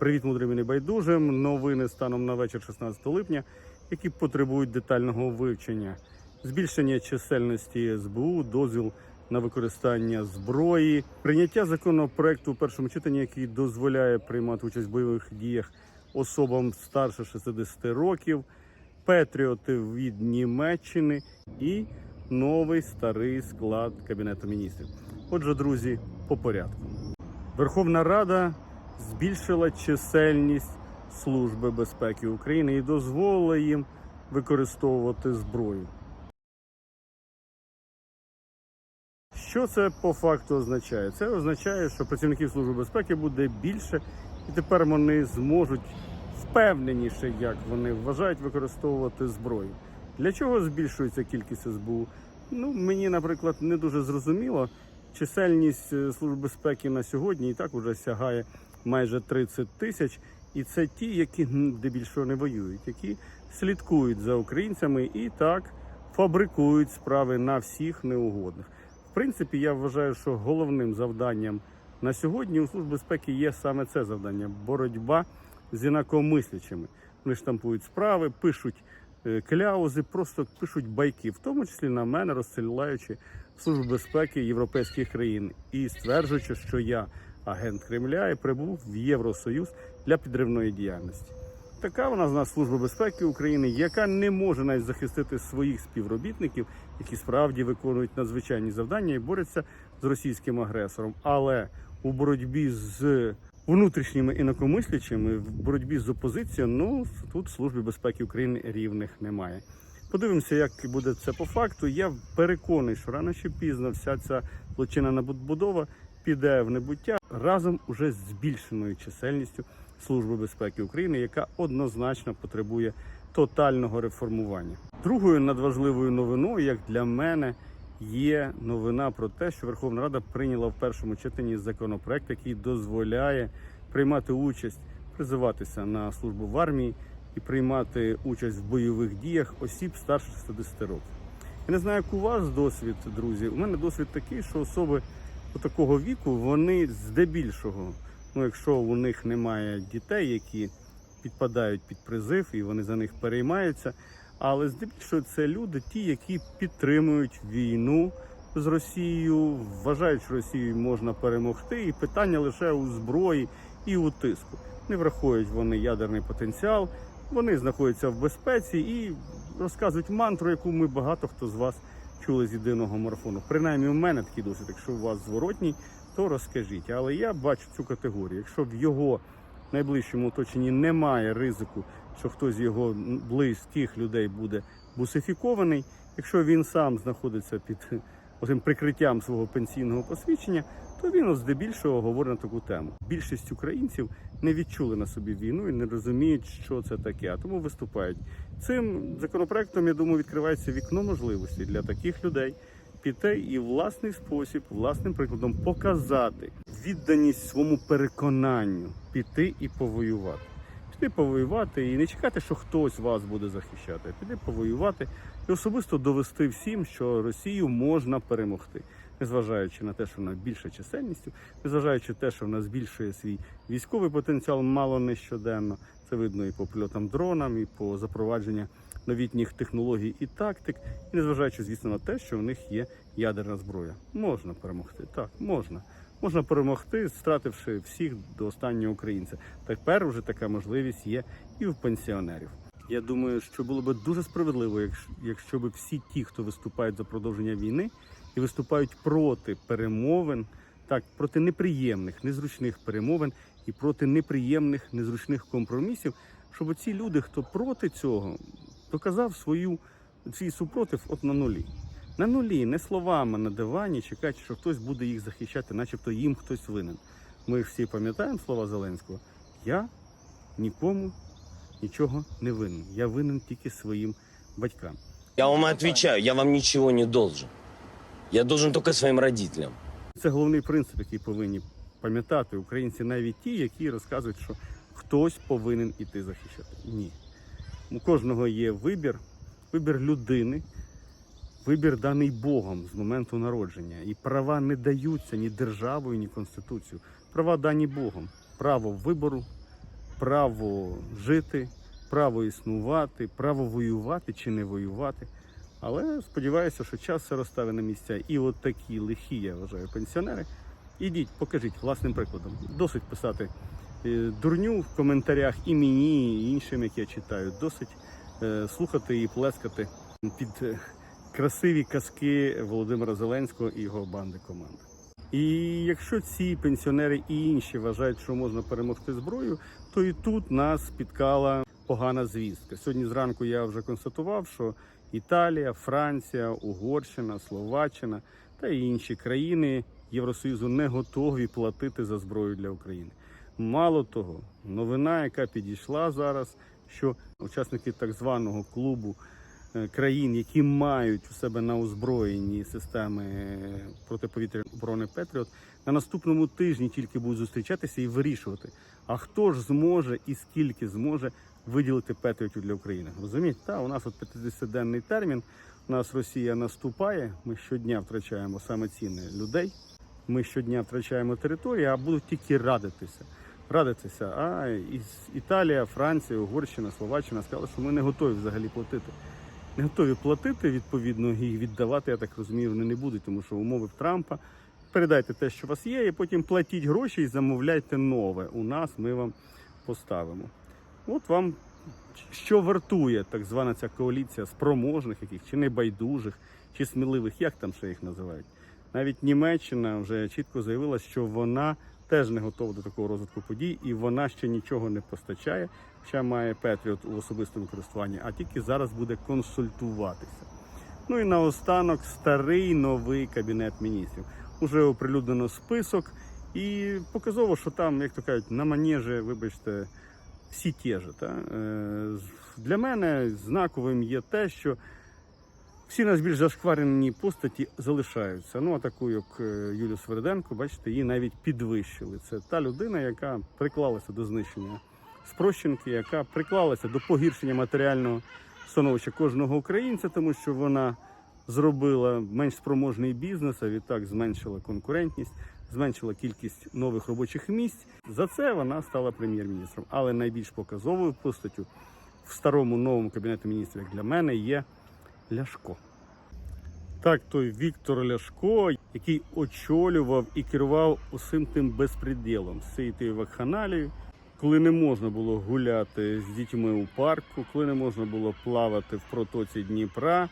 Привіт, мудрим і небайдужим. Новини станом на вечір 16 липня, які потребують детального вивчення. Збільшення чисельності СБУ, дозвіл на використання зброї, прийняття законопроекту у першому читанні, який дозволяє приймати участь в бойових діях особам старше 60 років, патріоти від Німеччини і новий старий склад Кабінету міністрів. Отже, друзі, по порядку. Верховна Рада збільшила чисельність Служби безпеки України і дозволила їм використовувати зброю. Що це по факту означає? Це означає, що працівників Служби безпеки буде більше, і тепер вони зможуть впевненіше, як вони вважають, використовувати зброю. Для чого збільшується кількість СБУ? Ну, мені, наприклад, не дуже зрозуміло. Чисельність е, Служби безпеки на сьогодні і так вже сягає майже 30 тисяч. І це ті, які м, здебільшого не воюють, які слідкують за українцями і так фабрикують справи на всіх неугодних. В принципі, я вважаю, що головним завданням на сьогодні у Служби безпеки є саме це завдання боротьба з інакомислячими. Вони штампують справи, пишуть е, кляузи, просто пишуть байки, в тому числі на мене, розсилаючи Службу безпеки європейських країн і стверджуючи, що я агент Кремля і прибув в Євросоюз для підривної діяльності. Така вона з нас служба безпеки України, яка не може навіть захистити своїх співробітників, які справді виконують надзвичайні завдання і борються з російським агресором. Але у боротьбі з внутрішніми інакомислячими, в боротьбі з опозицією, ну тут служби безпеки України рівних немає. Подивимося, як буде це по факту. Я переконаний, що рано чи пізно вся ця злочинна набудова піде в небуття разом уже з збільшеною чисельністю Служби безпеки України, яка однозначно потребує тотального реформування. Другою надважливою новиною, як для мене, є новина про те, що Верховна Рада прийняла в першому читанні законопроект, який дозволяє приймати участь, призиватися на службу в армії і приймати участь в бойових діях осіб старше 60 років. Я не знаю, як у вас досвід, друзі. У мене досвід такий, що особи такого віку вони здебільшого, ну якщо у них немає дітей, які підпадають під призив і вони за них переймаються. Але здебільшого це люди, ті, які підтримують війну з Росією, вважають, що Росію можна перемогти, і питання лише у зброї і у тиску. Не враховують вони ядерний потенціал, вони знаходяться в безпеці і розказують мантру, яку ми багато хто з вас чули з єдиного марафону. Принаймні, у мене такий досвід. Якщо у вас зворотній, то розкажіть. Але я бачу цю категорію. Якщо в його найближчому оточенні немає ризику, що хтось з його близьких людей буде бусифікований, якщо він сам знаходиться під Оцим прикриттям свого пенсійного посвідчення, то він здебільшого говорить на таку тему. Більшість українців не відчули на собі війну і не розуміють, що це таке, а тому виступають. Цим законопроектом, я думаю, відкривається вікно можливості для таких людей піти і власний спосіб, власним прикладом показати відданість своєму переконанню піти і повоювати. Піти повоювати і не чекати, що хтось вас буде захищати, а піти повоювати і особисто довести всім, що Росію можна перемогти, незважаючи на те, що вона більша чисельністю, незважаючи на те, що вона збільшує свій військовий потенціал мало не щоденно. Це видно і по польотам дронам, і по запровадженню новітніх технологій і тактик, і незважаючи, звісно, на те, що у них є ядерна зброя. Можна перемогти. Так, можна. Можна перемогти, стративши всіх до останнього українця. Тепер вже така можливість є і у пенсіонерів. Я думаю, що було би дуже справедливо, якщо, якщо б всі ті, хто виступають за продовження війни і виступають проти перемовин, так проти неприємних, незручних перемовин і проти неприємних, незручних компромісів, щоб ці люди, хто проти цього, доказав свою свій супротив от на нулі. На нулі, не словами на дивані, чекають, що хтось буде їх захищати, начебто їм хтось винен. Ми ж всі пам'ятаємо слова Зеленського. Я нікому нічого не винен. Я винен тільки своїм батькам. Я вам отвечаю, я вам ничего не должен. Я должен только своим родителям. Це головний принцип, який повинні пам'ятати українці, навіть ті, які розказують, що хтось повинен іти захищати. Ні. У кожного є вибір, вибір людини, вибір даний Богом з моменту народження. І права не даються ні державою, ні конституцією. Права дані Богом. Право вибору право жити, право існувати, право воювати чи не воювати. Але сподіваюся, що час все розставить на місця. І от такі лихі, я вважаю, пенсіонери. Ідіть, покажіть власним прикладом. Досить писати е, дурню в коментарях і мені, і іншим, як я читаю. Досить е, слухати і плескати під е, красиві казки Володимира Зеленського і його банди команди. І якщо ці пенсіонери і інші вважають, що можна перемогти зброю, то і тут нас спіткала погана звістка. Сьогодні зранку я вже констатував, що Італія, Франція, Угорщина, Словаччина та інші країни Євросоюзу не готові платити за зброю для України. Мало того, новина, яка підійшла зараз, що учасники так званого клубу е, країн, які мають у себе на озброєнні системи е, протиповітряної оборони Петріот, на наступному тижні тільки будуть зустрічатися і вирішувати, а хто ж зможе і скільки зможе виділити Петріотів для України. Розумієте, та у нас от 50-денний термін. У нас Росія наступає. Ми щодня втрачаємо саме цінне людей. Ми щодня втрачаємо території, а будуть тільки радитися. Радитися. А Італія, Франція, Угорщина, Словаччина сказали, що ми не готові взагалі платити. Не готові платити, відповідно, і віддавати, я так розумію, вони не будуть, тому що умови Трампа. Передайте те, що у вас є, і потім платіть гроші і замовляйте нове. У нас ми вам поставимо. От вам що вартує так звана ця коаліція спроможних, яких чи небайдужих, чи сміливих, як там ще їх називають. Навіть Німеччина вже чітко заявила, що вона теж не готова до такого розвитку подій, і вона ще нічого не постачає, ще має Петріот у особистому користуванні, а тільки зараз буде консультуватися. Ну і наостанок старий новий кабінет міністрів. Уже оприлюднено список, і показово, що там, як то кажуть, на манежі, вибачте, всі ті ж. Та? Е, Для мене знаковим є те, що всі найбільш зашкварені постаті залишаються. Ну, а таку, як е, Юлію Сверденко, бачите, її навіть підвищили. Це та людина, яка приклалася до знищення спрощенки, яка приклалася до погіршення матеріального становища кожного українця, тому що вона зробила менш спроможний бізнес, а відтак зменшила конкурентність, зменшила кількість нових робочих місць. За це вона стала прем'єр-міністром. Але найбільш показовою постаттю в старому новому кабінеті міністрів, як для мене, є Ляшко. Так, той Віктор Ляшко, який очолював і керував усім тим безпреділом, з цією тією вакханалією, коли не можна було гуляти з дітьми у парку, коли не можна було плавати в протоці Дніпра,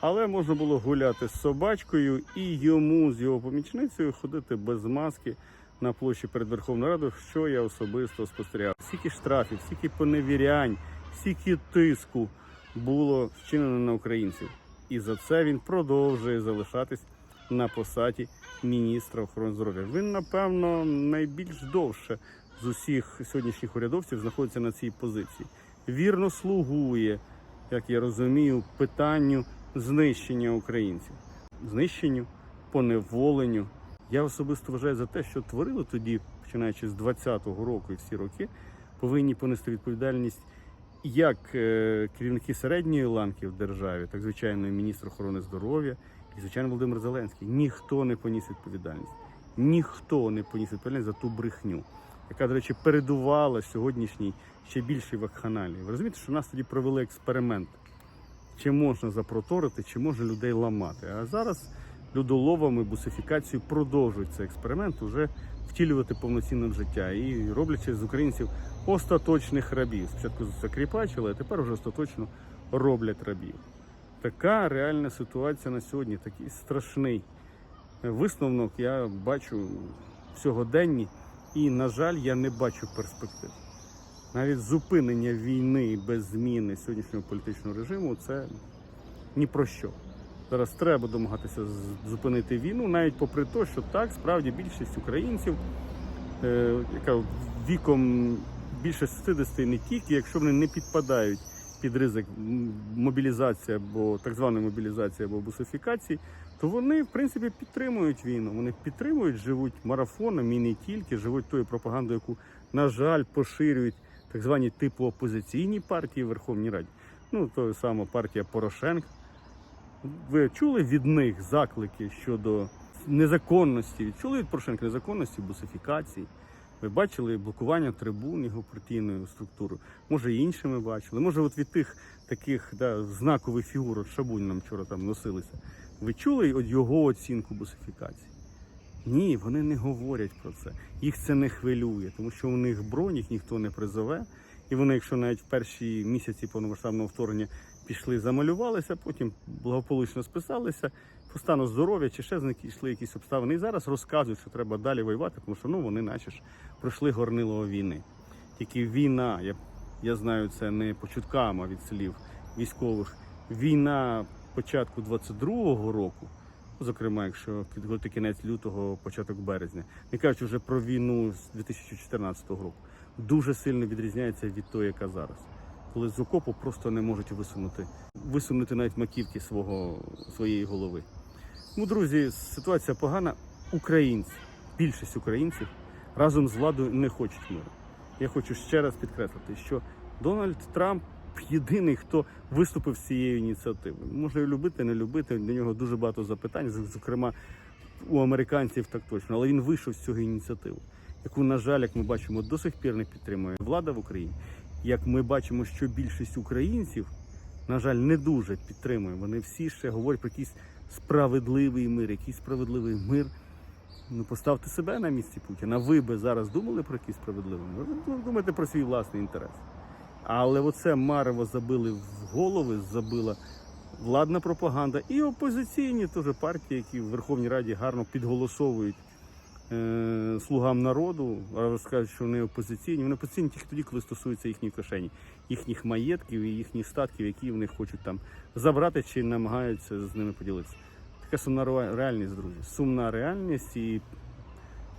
але можна було гуляти з собачкою і йому з його помічницею ходити без маски на площі перед Верховною Радою, що я особисто спостерігав. Скільки штрафів, скільки поневірянь, скільки тиску було вчинено на українців. І за це він продовжує залишатись на посаді міністра охорони здоров'я. Він, напевно, найбільш довше з усіх сьогоднішніх урядовців знаходиться на цій позиції. Вірно слугує, як я розумію, питанню знищення українців, знищенню, поневоленню. Я особисто вважаю за те, що творили тоді, починаючи з 20-го року і всі роки, повинні понести відповідальність як е, керівники середньої ланки в державі, так звичайно, і міністр охорони здоров'я, і звичайно Володимир Зеленський. Ніхто не поніс відповідальність. Ніхто не поніс відповідальність за ту брехню, яка, до речі, передувала сьогоднішній ще більшій вакханалії. Ви розумієте, що нас тоді провели експеримент, чи можна запроторити, чи можна людей ламати. А зараз людоловами бусифікацію продовжують цей експеримент уже втілювати повноцінне життя і роблячи з українців остаточних рабів. Спочатку закріпачили, а тепер вже остаточно роблять рабів. Така реальна ситуація на сьогодні, такий страшний висновок я бачу сьогоденні, і, на жаль, я не бачу перспектив. Навіть зупинення війни без зміни сьогоднішнього політичного режиму це ні про що. Зараз треба домагатися зупинити війну, навіть попри те, що так, справді більшість українців, е, яка віком більше 60 не тільки, якщо вони не підпадають під ризик мобілізації або так званої мобілізації або бусифікації, то вони в принципі підтримують війну. Вони підтримують, живуть марафоном і не тільки, живуть тою пропагандою, яку, на жаль, поширюють так звані типу опозиційні партії в Верховній Раді. Ну, то саме партія Порошенка. Ви чули від них заклики щодо незаконності? Чули від Порошенка незаконності, бусифікації? Ви бачили блокування трибун його партійною структурою. Може, і інші ми бачили. Може, от від тих таких да, знакових фігур, Шабунь нам вчора там носилися. Ви чули от його оцінку бусифікації? Ні, вони не говорять про це. Їх це не хвилює, тому що у них бронь їх ніхто не призове. І вони, якщо навіть в перші місяці повномасштабного вторгнення пішли, замалювалися, потім благополучно списалися, по стану здоров'я чи ще знайшли якісь обставини. І зараз розказують, що треба далі воювати, тому що ну вони наче ж пройшли горнило війни. Тільки війна, я, я знаю це не по чуткам, а від слів військових. Війна початку 22-го року, зокрема, якщо підготувати кінець лютого, початок березня, не кажучи вже про війну з 2014 року, дуже сильно відрізняється від того, яка зараз. Коли з окопу просто не можуть висунути, висунути навіть маківки свого, своєї голови. Ну, друзі, ситуація погана. Українці, більшість українців разом з владою не хочуть миру. Я хочу ще раз підкреслити, що Дональд Трамп єдиний, хто виступив з цією ініціативою. Може любити, не любити. До нього дуже багато запитань, зокрема у американців так точно. Але він вийшов з цього ініціативи, яку, на жаль, як ми бачимо, до сих пір не підтримує влада в Україні. Як ми бачимо, що більшість українців, на жаль, не дуже підтримує. Вони всі ще говорять про якийсь справедливий мир, якийсь справедливий мир. Ну, поставте себе на місці Путіна. Ви би зараз думали про якийсь справедливий мир? Ви думаєте про свій власний інтерес. Але оце марево забили в голови, забила владна пропаганда і опозиційні теж партії, які в Верховній Раді гарно підголосовують е, слугам народу, розкажуть, що вони опозиційні. Вони опозиційні тільки тоді, коли стосується їхньої кишені, їхніх маєтків і їхніх статків, які вони хочуть там забрати чи намагаються з ними поділитися. Така сумна ре- реальність, друзі. Сумна реальність і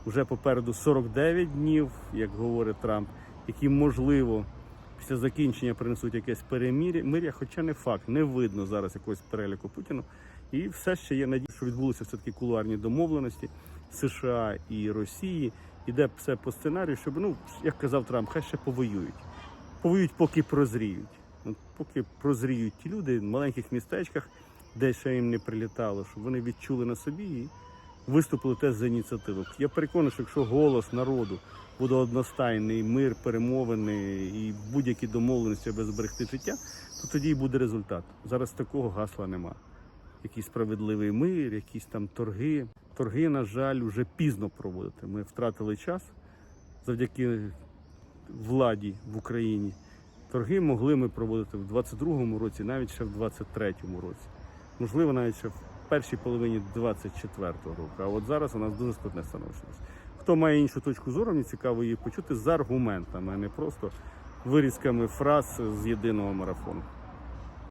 вже попереду 49 днів, як говорить Трамп, які можливо після закінчення принесуть якесь перемир'я, хоча не факт, не видно зараз якогось переліку Путіну. І все ще є надія, що відбулися все-таки кулуарні домовленості США і Росії. Іде все по сценарію, щоб, ну, як казав Трамп, хай ще повоюють. Повоюють, поки прозріють. От поки прозріють ті люди в маленьких містечках, де ще їм не прилітало, щоб вони відчули на собі і виступили теж за ініціативу. Я переконаний, що якщо голос народу буде одностайний, мир, перемовини і будь-які домовленості, аби зберегти життя, то тоді і буде результат. Зараз такого гасла нема. Якийсь справедливий мир, якісь там торги. Торги, на жаль, вже пізно проводити. Ми втратили час завдяки владі в Україні. Торги могли ми проводити в 22-му році, навіть ще в 23-му році. Можливо, навіть ще в першій половині 24-го року. А от зараз у нас дуже складне становище. Хто має іншу точку зору, мені цікаво її почути з аргументами, а не просто вирізками фраз з єдиного марафону.